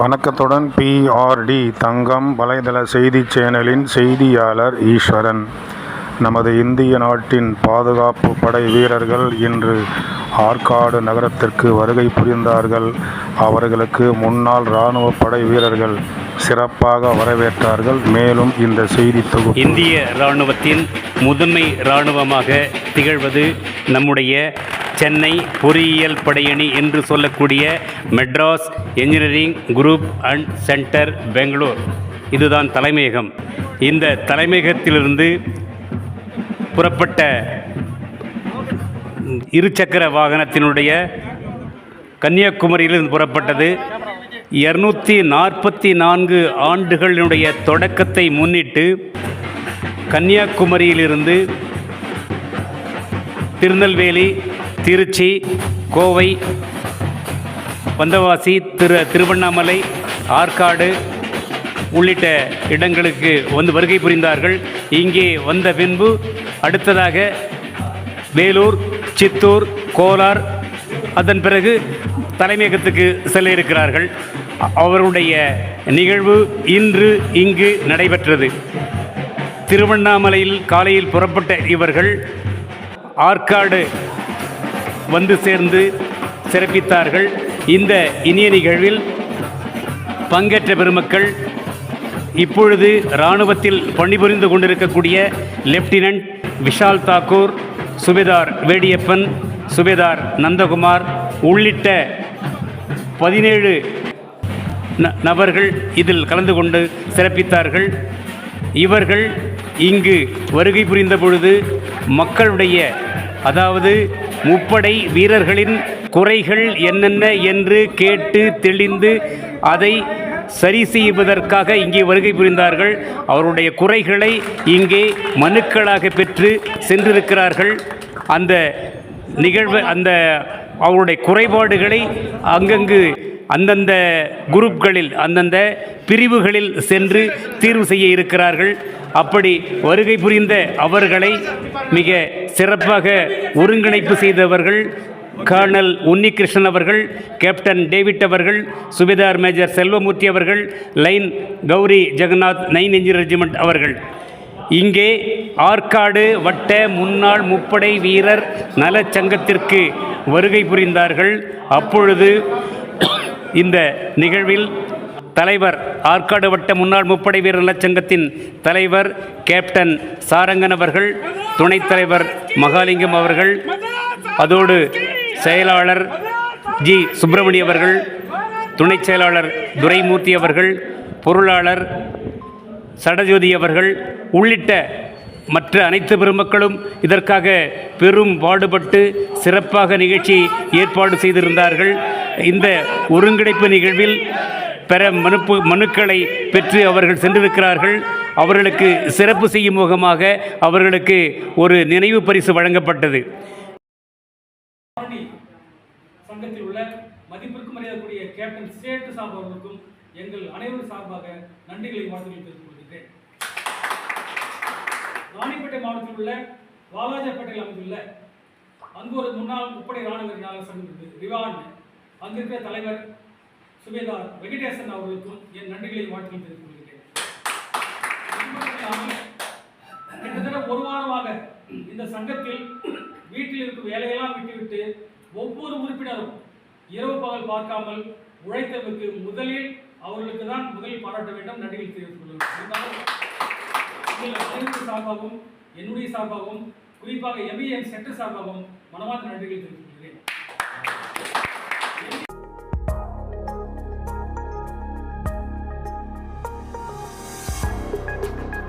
வணக்கத்துடன் பிஆர்டி தங்கம் வலைதள செய்திச் சேனலின் செய்தியாளர் ஈஸ்வரன். நமது இந்திய நாட்டின் பாதுகாப்பு படை வீரர்கள் இன்று ஆற்காடு நகரத்திற்கு வருகை புரிந்தார்கள். அவர்களுக்கு முன்னாள் இராணுவ படை வீரர்கள் சிறப்பாக வரவேற்றார்கள். மேலும் இந்த செய்தி தொகுப்பு இந்திய இராணுவத்தின் முதன்மை இராணுவமாக திகழ்வது நம்முடைய சென்னை பொறியியல் படையணி என்று சொல்லக்கூடிய Madras engineering group and centre Bangalore. இதுதான் தலைமையகம். இந்த தலைமையகத்திலிருந்து புறப்பட்ட இருசக்கர வாகனத்தினுடைய கன்னியாகுமரியிலிருந்து புறப்பட்டது. இருநூற்றி நாற்பத்தி நான்கு ஆண்டுகளினுடைய தொடக்கத்தை முன்னிட்டு கன்னியாகுமரியிலிருந்து திருநெல்வேலி திருச்சி கோவை வந்தவாசி திரு திருவண்ணாமலை ஆற்காடு உள்ளிட்ட இடங்களுக்கு வந்து வருகை புரிந்தார்கள். இங்கே வந்த பின்பு அடுத்ததாக வேலூர் சித்தூர் கோலார் அதன் பிறகு தலைமையகத்துக்கு செல்ல இருக்கிறார்கள். அவருடைய நிகழ்வு இன்று இங்கு நடைபெற்றது. திருவண்ணாமலையில் காலையில் புறப்பட்ட இவர்கள் ஆற்காடு வந்து சேர்ந்து சிறப்பித்தார்கள். இந்த இனிய நிகழ்வில் பங்கேற்ற பெருமக்கள் இப்பொழுது இராணுவத்தில் பணிபுரிந்து கொண்டிருக்கக்கூடிய லெப்டினன்ட் விஷால் தாக்கூர் சுபேதார் வேடியப்பன் சுபேதார் நந்தகுமார் உள்ளிட்ட பதினேழு ந- நபர்கள் இதில் கலந்து கொண்டு சிறப்பித்தார்கள். இவர்கள் இங்கு வருகை புரிந்த பொழுது மக்களுடைய அதாவது முப்படை வீரர்களின் குறைகள் என்னென்ன என்று கேட்டு தெளிந்து அதை சரி செய்வதற்காக இங்கே வருகை புரிந்தார்கள். அவருடைய குறைகளை இங்கே மனுக்களாக பெற்று சென்றிருக்கிறார்கள். அந்த நிகழ்வு அந்த அவருடைய குறைபாடுகளை அங்கங்கு அந்தந்த குரூப்களில் அந்தந்த பிரிவுகளில் சென்று தீர்வு செய்ய இருக்கிறார்கள். அப்படி வருகை புரிந்த அவர்களை மிக சிறப்பாக ஒருங்கிணைப்பு செய்தவர்கள் கர்னல் உன்னிகிருஷ்ணன் அவர்கள் கேப்டன் டேவிட் அவர்கள் சுபேதார் மேஜர் செல்வமூர்த்தி அவர்கள் line Gauri Jagannath nine engineer regiment அவர்கள். இங்கே ஆற்காடு வட்ட முன்னாள் முப்படை வீரர் நலச்சங்கத்திற்கு வருகை புரிந்தார்கள். அப்பொழுது இந்த நிகழ்வில் தலைவர் ஆற்காடு வட்ட முன்னாள் முப்படை வீரர் நலச்சங்கத்தின் தலைவர் கேப்டன் சாரங்கன் அவர்கள் துணைத் தலைவர் மகாலிங்கம் அவர்கள் அதோடு செயலாளர் ஜி. சுப்பிரமணி அவர்கள் துணைச் செயலாளர் துரைமூர்த்தி அவர்கள் பொருளாளர் சடஜோதி அவர்கள் உள்ளிட்ட மற்ற அனைத்து பெருமக்களும் இதற்காக பெரும் பாடுபட்டு சிறப்பாக நிகழ்ச்சி ஏற்பாடு செய்திருந்தார்கள். இந்த ஒருங்கிணைப்பு நிகழ்வில் பெற மனுப்பு மனுக்களை பெற்று அவர்கள் சென்றிருக்கிறார்கள். அவர்களுக்கு சிறப்பு செய்யும் முகமாக அவர்களுக்கு ஒரு நினைவு பரிசு வழங்கப்பட்டது. சங்கத்தில் உள்ள மதிப்பிற்கு மரியாதைக்குரிய கேப்டன் சேட்டு சாப் அவர்களுக்கும் எங்கள் அனைவரும் சார்பாக நன்றிகளை வாழ்த்துக்கள் தெரிவித்துக் கொள்கிறேன் ராணிப்பேட்டை மாவட்டத்தில் உள்ள வாலாஜாப்பேட்டையில் அமைந்துள்ள அங்கு ஒரு முன்னாள் முப்படை ராணுவ சங்கம் இருக்கு ரிவான் அங்கிருக்கிற தலைவர் சுபேதார் வெங்கடேசன் அவர்களுக்கும் என் நன்றிகளை வாழ்த்துக்களை தெரிவித்துக் கொள்கிறேன். கிட்டத்தட்ட ஒரு வாரமாக இந்த சங்கத்தில் வீட்டில் இருக்கும் வேலையெல்லாம் விட்டுவிட்டு ஒவ்வொரு உறுப்பினரும் இரவு பகல் பார்க்காமல் உழைத்தவருக்கு முதலில் அவர்களுக்கு தான் முதலில் பாராட்ட வேண்டும் நன்றிகள் தெரிவித்துக் கொள்கிறேன். சார்பாகவும் என்னுடைய சார்பாகவும் குறிப்பாக எம்பிஎன் செக்டர் சார்பாகவும் மனமார்ந்த நன்றிகள் தெரிவித்துக்